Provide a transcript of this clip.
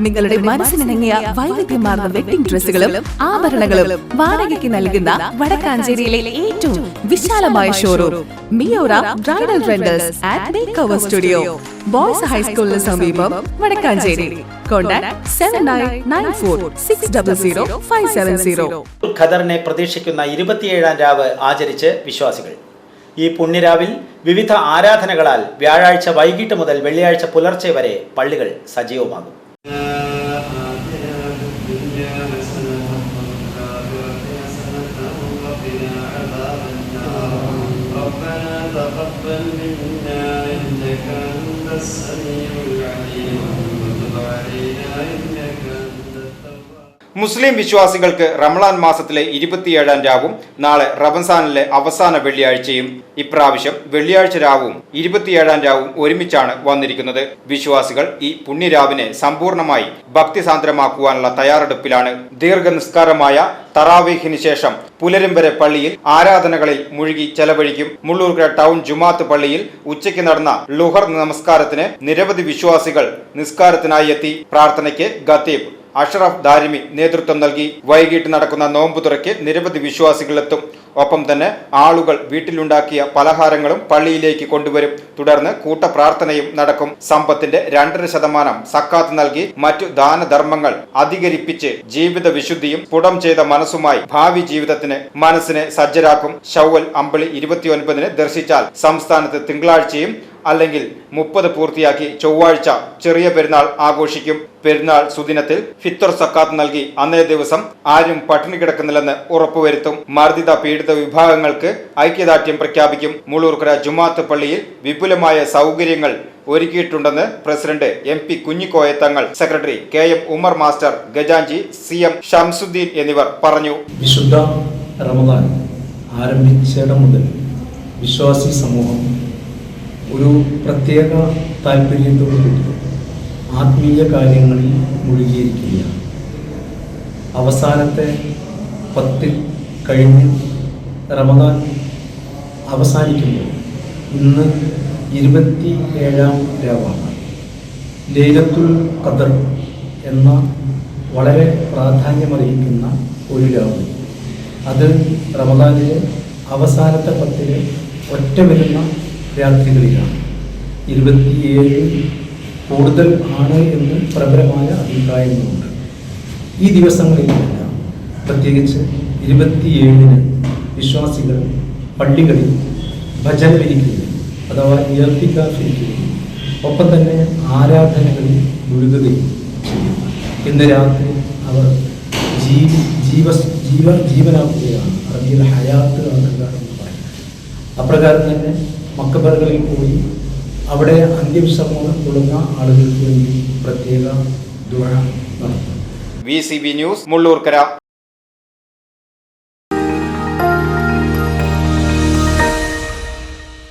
നിങ്ങളുടെ മനസ്സിനിണങ്ങിയ വൈവിധ്യമാർന്ന വെഡിംഗ് ഡ്രസ്സുകളും ആഭരണങ്ങളും വാടകയ്ക്ക് നൽകുന്ന വടക്കാഞ്ചേരിയിലെ ഏറ്റവും വിശാലമായ showroom Miora bridal renters at make over studio boys ഹൈസ്കൂളിന് സമീപം വടക്കാഞ്ചേരി. ഖദറിനെ പ്രതീക്ഷിക്കുന്ന ഇരുപത്തിയേഴാം രാവ് ആചരിച്ച് വിശ്വാസികൾ. ഈ പുണ്യരാവിൽ വിവിധ ആരാധനകളാൽ വ്യാഴാഴ്ച വൈകിട്ട് മുതൽ വെള്ളിയാഴ്ച പുലർച്ചെ വരെ പള്ളികൾ സജീവമാകും. الدنيا حسنة وفي الآخرة السميع العليم وتب علينا إنك أنت മുസ്ലിം വിശ്വാസികൾക്ക് റമളാൻ മാസത്തിലെ ഇരുപത്തിയേഴാം രാവും നാളെ റബൻസാനിലെ അവസാന വെള്ളിയാഴ്ചയും ഇപ്രാവശ്യം വെള്ളിയാഴ്ച രാവും ഇരുപത്തിയേഴാം രാവും ഒരുമിച്ചാണ് വന്നിരിക്കുന്നത്. വിശ്വാസികൾ ഈ പുണ്യരാവിനെ സമ്പൂർണമായി ഭക്തിസാന്ദ്രമാക്കുവാനുള്ള തയ്യാറെടുപ്പിലാണ്. ദീർഘനിസ്കാരമായ തറാവീഹിന് ശേഷം പുലരും പള്ളിയിൽ ആരാധനകളിൽ മുഴുകി ചെലവഴിക്കും. മുള്ളൂർക്കര ടൗൺ ജുമാത്ത് പള്ളിയിൽ ഉച്ചയ്ക്ക് നടന്ന ലുഹർ നമസ്കാരത്തിന് നിരവധി വിശ്വാസികൾ നിസ്കാരത്തിനായി എത്തി. പ്രാർത്ഥനയ്ക്ക് ഖത്തീബ് അഷറഫ് ദാരിമി നേതൃത്വം നൽകി. വൈകിട്ട് നടക്കുന്ന നോമ്പുതുറയ്ക്ക് നിരവധി വിശ്വാസികളെത്തും. ഒപ്പം തന്നെ ആളുകൾ വീട്ടിലുണ്ടാക്കിയ പലഹാരങ്ങളും പള്ളിയിലേക്ക് കൊണ്ടുവരും. തുടർന്ന് കൂട്ടപ്രാർത്ഥനയും നടക്കും. സമ്പത്തിന്റെ രണ്ടര ശതമാനം സക്കാത്ത് നൽകി മറ്റു ദാനധർമ്മങ്ങൾ അധികരിപ്പിച്ച് ജീവിത വിശുദ്ധിയും സ്ഫുടം ചെയ്ത മനസ്സുമായി ഭാവി ജീവിതത്തിന് മനസ്സിനെ സജ്ജരാക്കും. ഷൗവൽ അമ്പിളി ഇരുപത്തിയൊൻപതിന് ദർശിച്ചാൽ സംസ്ഥാനത്ത് തിങ്കളാഴ്ചയും അല്ലെങ്കിൽ മുപ്പത് പൂർത്തിയാക്കി ചൊവ്വാഴ്ച ചെറിയ പെരുന്നാൾ ആഘോഷിക്കും. പെരുന്നാൾ സുദിനത്തിൽ ഫിത്തർ സക്കാത്ത് നൽകി അന്നേ ദിവസം ആരും പട്ടിണി കിടക്കുന്നില്ലെന്ന് ഉറപ്പുവരുത്തും. മർദ്ദിത പീഡിത വിഭാഗങ്ങൾക്ക് ഐക്യദാർഢ്യം പ്രഖ്യാപിക്കും. മുളൂർക്കര ജുമാത്ത് പള്ളിയിൽ വിപുലമായ സൗകര്യങ്ങൾ ഒരുക്കിയിട്ടുണ്ടെന്ന് president M P Kunhikoya Thangal secretary K M Umar master ഗജാഞ്ചി C M Shamsuddin എന്നിവർ പറഞ്ഞു. വിശുദ്ധ റമദാൻ ആരംഭിച്ചിടം മുതൽ വിശ്വാസി സമൂഹം ഒരു പ്രത്യേക താല്പര്യത്തോടുകൂടി ആത്മീയ കാര്യങ്ങളിൽ മുഴുകിയിരിക്കുകയാണ് അവസാനത്തെ പത്തിൽ കഴിഞ്ഞ് റമദാൻ അവസാനിക്കുമ്പോൾ ഇന്ന് ഇരുപത്തി ഏഴാം രാവാണ്. ലൈലത്തുൽ ഖദർ എന്ന വളരെ പ്രാധാന്യമറിയിക്കുന്ന ഒരു രാവ്. അത് റമദാനിലെ അവസാനത്തെ പത്തിലെ ഒറ്റ വരുന്ന രാത്രികളിലാണ് ഇരുപത്തിയേഴ് കൂടുതൽ ആണ് എന്ന് പ്രബലമായ അഭിപ്രായങ്ങളുണ്ട്. ഈ ദിവസങ്ങളിലെല്ലാം പ്രത്യേകിച്ച് ഇരുപത്തിയേഴിന് വിശ്വാസികൾ പള്ളികളിൽ ഭജനവിരിക്കുകയും അഥവാ ഇയർത്തിക്കാത്തിരിക്കുകയും ഒപ്പം തന്നെ ആരാധനകളിൽ മുഴുകുകയും ചെയ്യും. ഇന്ന് രാത്രി അവർ ജീവി ജീവ ജീവ ജീവനാക്കുകയാണ്. അറബിയിൽ ഹയാത്ത് ആക്കുക എന്ന് പറയുന്നത്. അപ്രകാരം തന്നെ മക്കബറുകളിൽ പോയി അവിടെ അന്ത്യവിശ്രമം കൊള്ളുന്ന ആളുകൾക്ക് വേണ്ടി പ്രത്യേക ദുഃഖം നടത്തും V C B news Mullurkara.